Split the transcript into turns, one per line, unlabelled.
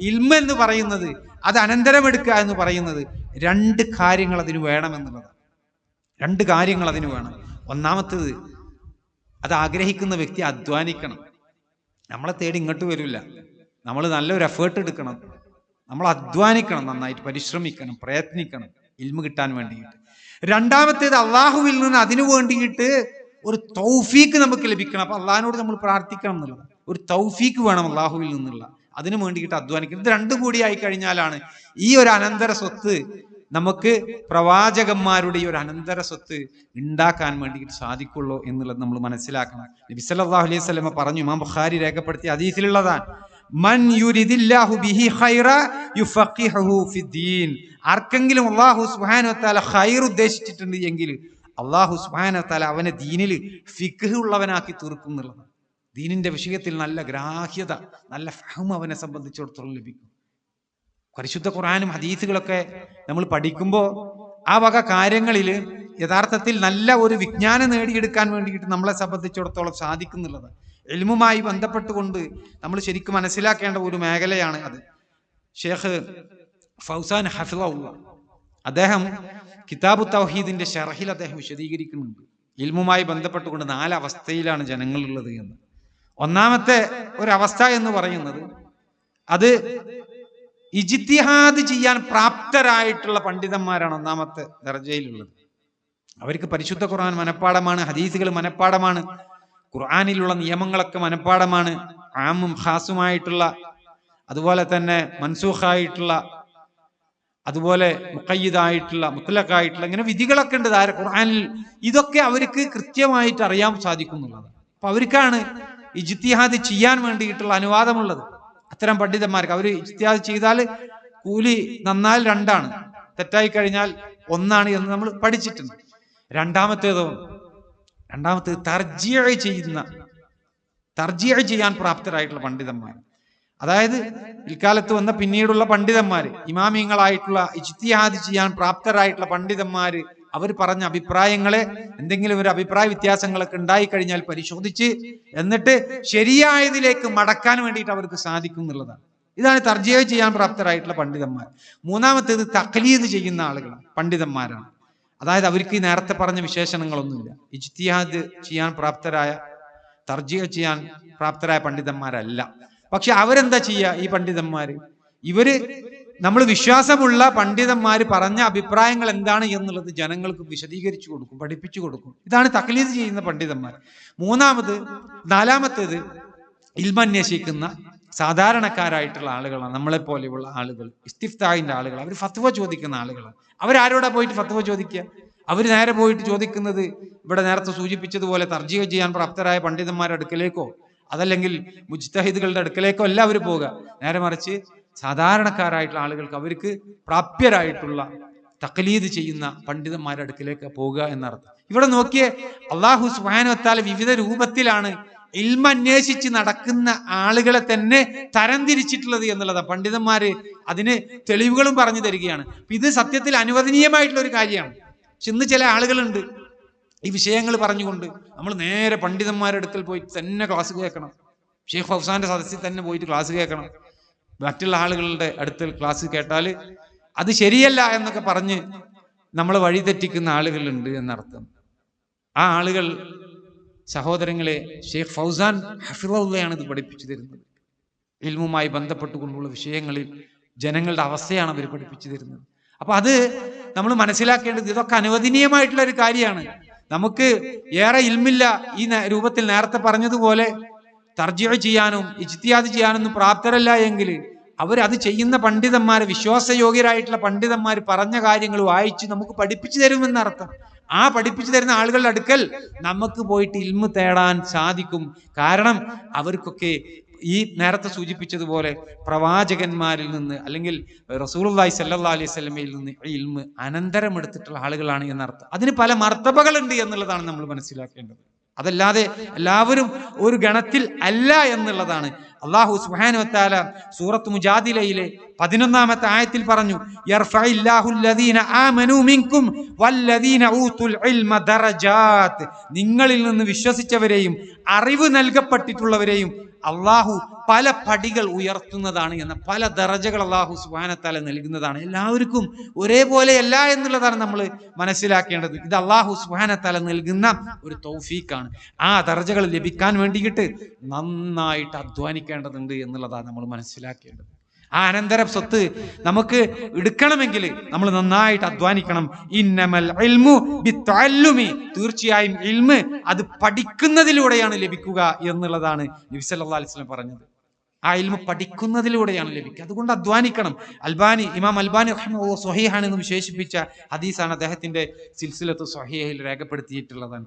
ഇൽമ എന്ന് പറയുന്നത് അത് അനന്തരം അനന്തരമെടുക്കുക എന്ന് പറയുന്നത് രണ്ട് കാര്യങ്ങൾ അതിന് വേണമെന്നുള്ളതാണ് രണ്ട് കാര്യങ്ങൾ അതിന് വേണം. ഒന്നാമത്തേത് അത് ആഗ്രഹിക്കുന്ന വ്യക്തി അധ്വാനിക്കണം. നമ്മളെ തേടി ഇങ്ങോട്ട് വരില്ല. നമ്മൾ നല്ലൊരു എഫേർട്ട് എടുക്കണം. നമ്മൾ അധ്വാനിക്കണം നന്നായിട്ട് പരിശ്രമിക്കണം പ്രയത്നിക്കണം ഇൽമ കിട്ടാൻ വേണ്ടിയിട്ട്. രണ്ടാമത്തേത് അള്ളാഹുവിൽ നിന്ന് അതിനു വേണ്ടിയിട്ട് ഒരു തൗഫീക്ക് നമുക്ക് ലഭിക്കണം. അപ്പൊ അള്ളാഹിനോട് നമ്മൾ പ്രാർത്ഥിക്കണം എന്നുള്ളത്. ഒരു തൗഫീക്ക് വേണം അള്ളാഹുവിൽ നിന്നുള്ള. അതിനു വേണ്ടിയിട്ട് അധ്വാനിക്കണം ഇത് രണ്ടും കൂടി ആയി കഴിഞ്ഞാലാണ് ഈ ഒരു അനന്തര സ്വത്ത് നമുക്ക് പ്രവാചകന്മാരുടെ ഈ ഒരു അനന്തര സ്വത്ത് ഉണ്ടാക്കാൻ വേണ്ടിയിട്ട് സാധിക്കുള്ളൂ എന്നുള്ളത് നമ്മൾ മനസ്സിലാക്കണം. നബി സല്ലല്ലാഹു അലൈഹി വസല്ലമ പറഞ്ഞു ഇമാം ബുഖാരി രേഖപ്പെടുത്തിയ ഹദീസിലുള്ളതാണ് മൻ യുരിദില്ലാഹു ബിഹി ഖൈറ യുഫഖിഹു ഫിദ്ദീൻ. ആർക്കെങ്കിലും അല്ലാഹു സുബ്ഹാനഹു വതആല ഖൈർ ഉദ്ദേശിച്ചിട്ടുണ്ട് എങ്കിൽ അല്ലാഹു സുബ്ഹാനഹു വതആല അവനെ ദീനിൽ ഫിഖ് ഉള്ളവനാക്കി തീർക്കും എന്നുള്ളതാണ്. ദീനിന്റെ വിഷയത്തിൽ നല്ല ഗ്രാഹ്യത നല്ല ഫഹം അവനെ സംബന്ധിച്ചിടത്തോളം ലഭിക്കും. പരിശുദ്ധ ഖുറാനും ഹദീസുകളൊക്കെ നമ്മൾ പഠിക്കുമ്പോൾ ആ വക കാര്യങ്ങളിൽ യഥാർത്ഥത്തിൽ നല്ല ഒരു വിജ്ഞാനം നേടിയെടുക്കാൻ വേണ്ടിയിട്ട് നമ്മളെ സംബന്ധിച്ചിടത്തോളം സാധിക്കുന്നുള്ളത്. എൽമുമായി ബന്ധപ്പെട്ടുകൊണ്ട് നമ്മൾ ശരിക്കും മനസ്സിലാക്കേണ്ട ഒരു മേഖലയാണ് അത്. ഷേഖ് ഫൗസാൻ ഹഫിള അദ്ദേഹം കിതാബു തൗഹീദിന്റെ ഷർഹിൽ അദ്ദേഹം വിശദീകരിക്കുന്നുണ്ട്. ഇൽമുമായി ബന്ധപ്പെട്ടുകൊണ്ട് നാല് അവസ്ഥയിലാണ് ജനങ്ങളുള്ളത് എന്ന്. ഒന്നാമത്തെ ഒരവസ്ഥ എന്ന് പറയുന്നത് അത് ഇജിത്തിഹാദ് ചെയ്യാൻ പ്രാപ്തരായിട്ടുള്ള പണ്ഡിതന്മാരാണ് ഒന്നാമത്തെ ദർജയിലുള്ളത്. അവർക്ക് പരിശുദ്ധ ഖുർആൻ മനഃപ്പാടമാണ് ഹദീസുകൾ മനഃപ്പാടമാണ് ഖുർആാനിലുള്ള നിയമങ്ങളൊക്കെ മനഃപ്പാടമാണ് ആമും ഖാസുമായിട്ടുള്ള അതുപോലെ തന്നെ മൻസൂഖായിട്ടുള്ള അതുപോലെ മുക്കയ്യതായിട്ടുള്ള മുത്തലക്കായിട്ടുള്ള ഇങ്ങനെ വിധികളൊക്കെ ഉണ്ട് ഖുർആാനിൽ. ഇതൊക്കെ അവർക്ക് കൃത്യമായിട്ട് അറിയാൻ സാധിക്കുന്നുള്ളത്. അപ്പൊ അവർക്കാണ് ഇജ്തിഹാദ് ചെയ്യാൻ വേണ്ടിയിട്ടുള്ള അനുവാദമുള്ളത്. അത്തരം പണ്ഡിതന്മാർക്ക്. അവർ ഇജ്തിഹാദ് ചെയ്താൽ കൂലി നന്നാൽ രണ്ടാണ്. തെറ്റായി കഴിഞ്ഞാൽ ഒന്നാണ് എന്ന് നമ്മൾ പഠിച്ചിട്ടുണ്ട്. രണ്ടാമത്തേതോ രണ്ടാമത്തെ തർജിയ ചെയ്യുന്ന തർജിയ ചെയ്യാൻ പ്രാപ്തരായിട്ടുള്ള പണ്ഡിതന്മാർ അതായത് ഇൽക്കാലത്ത് വന്ന പിന്നീടുള്ള പണ്ഡിതന്മാർ ഇമാമിയങ്ങളായിട്ടുള്ള ഇജ്തിഹാദ് ചെയ്യാൻ പ്രാപ്തരായിട്ടുള്ള പണ്ഡിതന്മാര് അവർ പറഞ്ഞ അഭിപ്രായങ്ങളെ എന്തെങ്കിലും ഒരു അഭിപ്രായ വ്യത്യാസങ്ങളൊക്കെ ഉണ്ടായി കഴിഞ്ഞാൽ പരിശോധിച്ച് എന്നിട്ട് ശരിയായതിലേക്ക് മടക്കാൻ വേണ്ടിയിട്ട് അവർക്ക് സാധിക്കും എന്നുള്ളതാണ്. ഇതാണ് തർജിയ ചെയ്യാൻ പ്രാപ്തരായിട്ടുള്ള പണ്ഡിതന്മാർ. മൂന്നാമത്തേത് തക്ലീദ് ചെയ്യുന്ന ആളുകളാണ് പണ്ഡിതന്മാരാണ്. അതായത് അവർക്ക് നേരത്തെ പറഞ്ഞ വിശേഷണങ്ങളൊന്നുമില്ല. ഇജ്തിഹാദ് ചെയ്യാൻ പ്രാപ്തരായ തർജിയ ചെയ്യാൻ പ്രാപ്തരായ പണ്ഡിതന്മാരല്ല. പക്ഷെ അവരെന്താ ചെയ്യുക ഈ പണ്ഡിതന്മാര്? ഇവർ നമ്മൾ വിശ്വാസമുള്ള പണ്ഡിതന്മാർ പറഞ്ഞ അഭിപ്രായങ്ങൾ എന്താണ് എന്നുള്ളത് ജനങ്ങൾക്ക് വിശദീകരിച്ചു കൊടുക്കും പഠിപ്പിച്ചു കൊടുക്കും. ഇതാണ് തക്ലീദ് ചെയ്യുന്ന പണ്ഡിതന്മാർ. മൂന്നാമത് നാലാമത്തേത് ഇൽമന്വേഷിക്കുന്ന സാധാരണക്കാരായിട്ടുള്ള ആളുകളാണ് നമ്മളെ പോലെയുള്ള ആളുകൾ ഇസ്തിഫ്താഹിന്റെ ആളുകൾ. അവർ ഫത്വ ചോദിക്കുന്ന ആളുകളാണ്. അവരാരോടാ പോയിട്ട് ഫത്വ ചോദിക്കുക അവർ നേരെ പോയിട്ട് ചോദിക്കുന്നത് ഇവിടെ നേരത്തെ സൂചിപ്പിച്ചതുപോലെ തർജിക ചെയ്യാൻ പ്രാപ്തരായ പണ്ഡിതന്മാരുടെ അടുക്കലേക്കോ അതല്ലെങ്കിൽ മുജ്തഹിദുകളുടെ അടുക്കലേക്കോ അല്ല അവർ പോവുക. നേരെ മറിച്ച് സാധാരണക്കാരായിട്ടുള്ള ആളുകൾക്ക് അവർക്ക് പ്രാപ്യരായിട്ടുള്ള തക്ലീദ് ചെയ്യുന്ന പണ്ഡിതന്മാരുടെ അടുക്കിലേക്ക് പോവുക എന്നർത്ഥം. ഇവിടെ നോക്കിയേ അള്ളാഹു സുഹാനത്താൽ വിവിധ രൂപത്തിലാണ് ഇൽമ അന്വേഷിച്ച് നടക്കുന്ന ആളുകളെ തന്നെ തരംതിരിച്ചിട്ടുള്ളത് എന്നുള്ളതാണ് പണ്ഡിതന്മാര് അതിന് തെളിവുകളും പറഞ്ഞു തരികയാണ്. ഇത് സത്യത്തിൽ അനുവദനീയമായിട്ടുള്ള ഒരു കാര്യമാണ്. പക്ഷെ ഇന്ന് ചില ആളുകളുണ്ട് ഈ വിഷയങ്ങൾ പറഞ്ഞുകൊണ്ട് നമ്മൾ നേരെ പണ്ഡിതന്മാരുടെ അടുക്കൽ പോയി തന്നെ ക്ലാസ് കേൾക്കണം. ഷെയ്ഖ് ഹൗസാന്റെ സദസ്സിൽ തന്നെ പോയിട്ട് ക്ലാസ് കേൾക്കണം. മറ്റുള്ള ആളുകളുടെ അടുത്ത് ക്ലാസ് കേട്ടാൽ അത് ശരിയല്ല എന്നൊക്കെ പറഞ്ഞ് നമ്മൾ വഴിതെറ്റിക്കുന്ന ആളുകളുണ്ട് എന്നർത്ഥം. ആ ആളുകൾ സഹോദരങ്ങളെ ഷെയ്ഖ് ഫൗസാൻ ഹഫിറുള്ളയാണ് ഇത് പഠിപ്പിച്ചു തരുന്നത് ഇൽമുമായി ബന്ധപ്പെട്ടുകൊണ്ടുള്ള വിഷയങ്ങളിൽ ജനങ്ങളുടെ അവസ്ഥയാണ് അവർ പഠിപ്പിച്ചു തരുന്നത് അപ്പൊ അത് നമ്മൾ മനസ്സിലാക്കേണ്ടത് ഇതൊക്കെ അനുവദനീയമായിട്ടുള്ള ഒരു കാര്യമാണ്. നമുക്ക് ഏറെ ഇൽമില്ല ഈ രൂപത്തിൽ നേരത്തെ പറഞ്ഞതുപോലെ തർജിയ ചെയ്യാനും ഇജ്തിയാദ് ചെയ്യാനൊന്നും പ്രാപ്തരല്ല എങ്കിൽ അവരത് ചെയ്യുന്ന പണ്ഡിതന്മാരെ വിശ്വാസയോഗ്യരായിട്ടുള്ള പണ്ഡിതന്മാർ പറഞ്ഞ കാര്യങ്ങൾ വായിച്ച് നമുക്ക് പഠിപ്പിച്ചു തരുമെന്ന് അർത്ഥം. ആ പഠിപ്പിച്ചു തരുന്ന ആളുകളുടെ അടുക്കൽ നമുക്ക് പോയിട്ട് ഇൽമ് തേടാൻ സാധിക്കും. കാരണം അവർക്കൊക്കെ ഈ നേരത്തെ സൂചിപ്പിച്ചതുപോലെ പ്രവാചകന്മാരിൽ നിന്ന് അല്ലെങ്കിൽ റസൂലുള്ളാഹി സല്ലാ അലൈഹി സ്വലമയിൽ നിന്ന് ഇൽമ് അനന്തരം എടുത്തിട്ടുള്ള ആളുകളാണ് എന്നർത്ഥം. അതിന് പല മർത്തബകളുണ്ട് എന്നുള്ളതാണ് നമ്മൾ മനസ്സിലാക്കേണ്ടത്. അതല്ലാതെ എല്ലാവരും ഒരു ഗണത്തിൽ അല്ല എന്നുള്ളതാണ് അള്ളാഹു സുഹാന സൂറത്ത് മുജാദിലയിലെ പതിനൊന്നാമത്തെ ആയത്തിൽ പറഞ്ഞു. നിങ്ങളിൽ നിന്ന് വിശ്വസിച്ചവരെയും അറിവ് നൽകപ്പെട്ടിട്ടുള്ളവരെയും അള്ളാഹു പല പടികൾ ഉയർത്തുന്നതാണ് എന്ന പല ദറജകൾ അള്ളാഹു സുബാനത്താല നൽകുന്നതാണ്. എല്ലാവർക്കും ഒരേപോലെയല്ല എന്നുള്ളതാണ് നമ്മൾ മനസ്സിലാക്കേണ്ടത്. ഇത് അള്ളാഹു സുബാനത്താല നൽകുന്ന ഒരു തൗഫീക്കാണ് ആ ദറജകൾ ലഭിക്കാൻ വേണ്ടിയിട്ട് നന്നായിട്ട് അധ്വാനിക്കേണ്ടതുണ്ട് എന്നുള്ളതാണ് നമ്മൾ മനസ്സിലാക്കേണ്ടത്. ആ അനന്തര സ്വത്ത് നമുക്ക് എടുക്കണമെങ്കിൽ നമ്മൾ നന്നായിട്ട് അധ്വാനിക്കണം. ഇന്നമൽ തീർച്ചയായും ഇൽമ് അത് പഠിക്കുന്നതിലൂടെയാണ് ലഭിക്കുക എന്നുള്ളതാണ് നബി സല്ലല്ലാഹു അലൈഹി വസല്ലം പറഞ്ഞത്. ആ ഇൽമ പഠിക്കുന്നതിലൂടെയാണ് ലഭിക്കുക. അതുകൊണ്ട് അധ്വാനിക്കണം. അൽബാനി ഇമാം അൽബാനി സ്വഹീഹാണ് എന്ന് വിശേഷിപ്പിച്ച ഹദീസാണ് അദ്ദേഹത്തിന്റെ സിൽസിലത്ത് സ്വഹീഹയിൽ രേഖപ്പെടുത്തിയിട്ടുള്ളതാണ്.